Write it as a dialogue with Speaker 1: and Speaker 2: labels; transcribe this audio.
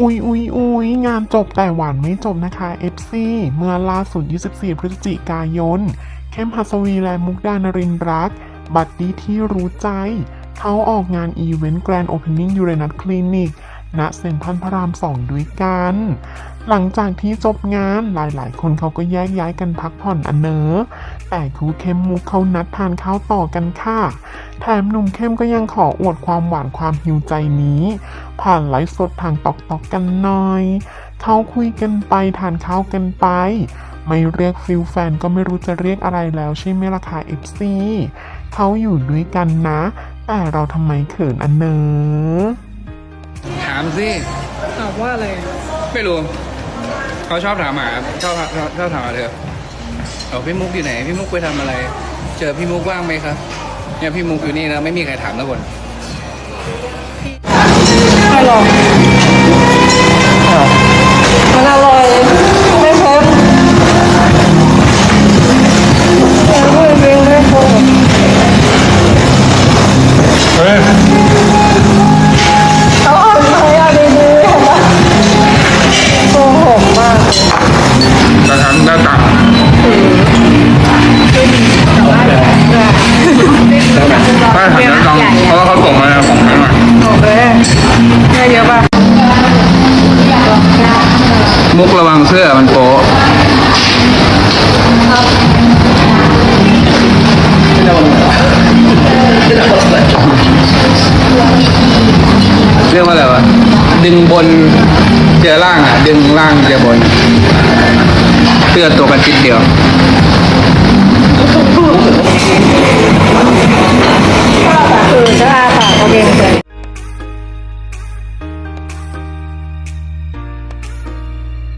Speaker 1: อุ้ยอุ้ยอุ้ยงานจบแต่หวานไม่จบนะคะ FC เมื่อล่าสุด 24 พฤศจิกายน เข้มหัสวีและมุกดานรินรัก บัดดี้ที่รู้ใจ เขาออกงานอีเวนต์แกรนด์โอเพนนิ่งยูเรนัสคลินิกณเซ็นทรัลพระรามสองด้วยกัน หลังจากที่จบงานหลายๆ คนเขาก็แยกย้ายกันพักผ่อนอันเนอะแต่ครูเข้มมุกเขานัดทานข้าวต่อกันค่ะแถมหนุ่มเข้มก็ยังขออวดความหวานความหิวใจนี้ ผ่านไลฟ์สดทางตอกตอกกันหน่อย เขาคุยกันไปทานข้าวกันไป ไม่เรียกฟิลแฟนก็ไม่รู้จะเรียกอะไรแล้วใช่ไหมล่ะคะเอฟซีเขาอยู่ด้วยกันนะ แต่เราทำไมเขินอันเนอะ
Speaker 2: ถามสิ
Speaker 3: ถามว่าอะไร
Speaker 2: ไม่รู้ เขาชอบถามหาชอบชอบชอบถามหาเธอบอกพี่มุกอยู่ไหน พี่มุกไปทำอะไร เจอพี่มุกว่างไหมครับเนี่ยพี่มุกอยู่นี่นะไม่มีใครถามนะคน
Speaker 3: ไม่หรอกมันอร่อยไม่เค็มยังไม่มีไม่เค็ม มุก
Speaker 2: ระวัง
Speaker 3: เสื้
Speaker 2: อมันโป๊ะเรียกว่าอะไรวะ ดึงบนเจอล่างอะ ดึงล่างเจอบนเสื้อตัวกันจิดเดียว